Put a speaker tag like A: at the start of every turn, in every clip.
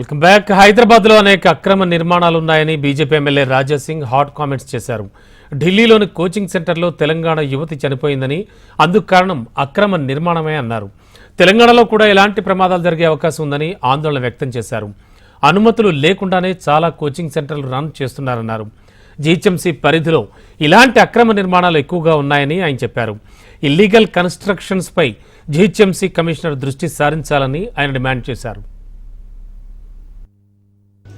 A: Welcome back హైదరాబాద్లో అనేక అక్రమ నిర్మాణాలు ఉన్నాయని BJP MLA Raja Singh hot comments చేశారు. ఢిల్లీలోని కోచింగ్ సెంటర్లో తెలంగాణ యువతి చనిపోయిందని అందుకు కారణం అక్రమ నిర్మాణమే అన్నారు. తెలంగాణలో కూడా ఎలాంటి ప్రమాదాలు జరిగే అవకాశం ఉందని ఆందోళన వ్యక్తం చేశారు. అనుమతులు లేకుండానే చాలా కోచింగ్ సెంటర్లు రన్ చేస్తున్నారన్నారు. జీహెచ్ఎంసీ పరిధిలో ఇలాంటి అక్రమ నిర్మాణాలు ఎక్కువగా ఉన్నాయని ఆయన చెప్పారు. ఇల్లీగల్ కన్స్ట్రక్షన్స్పై జిహెచ్ఎంసీ జీహెచ్ఎంసీ కమిషనర్ దృష్టి సారించాలని ఆయన డిమాండ్ చేశారు.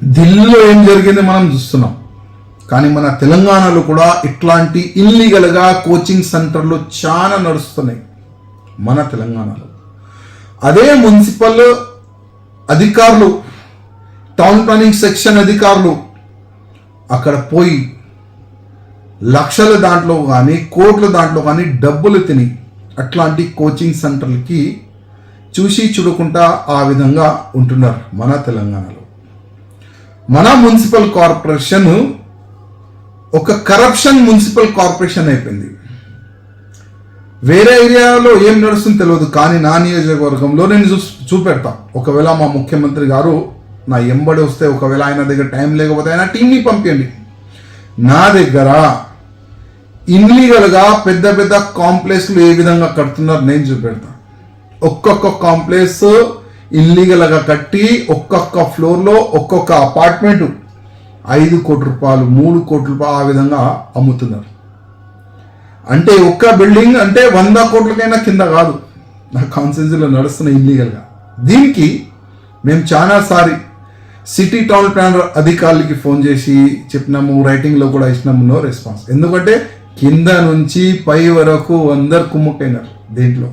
B: ఢిల్లీలో ఏం జరిగింది మనం చూస్తున్నాం. కానీ మన తెలంగాణలో కూడా ఇట్లాంటి ఇల్లీగల్గా కోచింగ్ సెంటర్లు చాలా నడుస్తున్నాయి మన తెలంగాణలో. అదే మున్సిపల్ అధికారులు టౌన్ ప్లానింగ్ సెక్షన్ అధికారులు అక్కడ పోయి లక్షల దాంట్లో కానీ కోట్ల దాంట్లో కానీ డబ్బులు తిని అట్లాంటి కోచింగ్ సెంటర్లకి చూసి చూడకుండా ఆ విధంగా ఉంటున్నారు మన తెలంగాణలో. మన మున్సిపల్ కార్పొరేషన్ ఒక కరప్షన్ మున్సిపల్ కార్పొరేషన్ అయిపోయింది. వేరే ఏరియాలో ఏం నడుస్తుందో తెలియదు కానీ నా నియోజకవర్గంలో నేను చూ చూపెడతా. ఒకవేళ మా ముఖ్యమంత్రి గారు నా ఎంబడి వస్తే ఒకవేళ ఆయన దగ్గర టైం లేకపోతే ఆయన టీంని పంపించండి నా దగ్గర ఇన్లీగల్గా పెద్ద పెద్ద కాంప్లెక్స్లు ఏ విధంగా కడుతున్నారు నేను చూపెడతా. ఒక్కొక్క కాంప్లెక్స్ ఇల్లీగల్గా కట్టి ఒక్కొక్క ఫ్లోర్లో ఒక్కొక్క అపార్ట్మెంట్ ఐదు కోట్ల రూపాయలు మూడు కోట్ల రూపాయలు ఆ విధంగా అమ్ముతున్నారు. అంటే ఒక్క బిల్డింగ్ అంటే వంద కోట్లకైనా కింద కాదు. నా కాన్సెన్సీలో నడుస్తున్న ఇల్లీగల్గా. దీనికి మేము చాలాసారి సిటీ టౌన్ ప్లానర్ అధికారులకి ఫోన్ చేసి చెప్పినాము రైటింగ్లో కూడా ఇచ్చినాము నో రెస్పాన్స్. ఎందుకంటే కింద నుంచి పై వరకు అందరు కుమ్ముకైనారు దీంట్లో.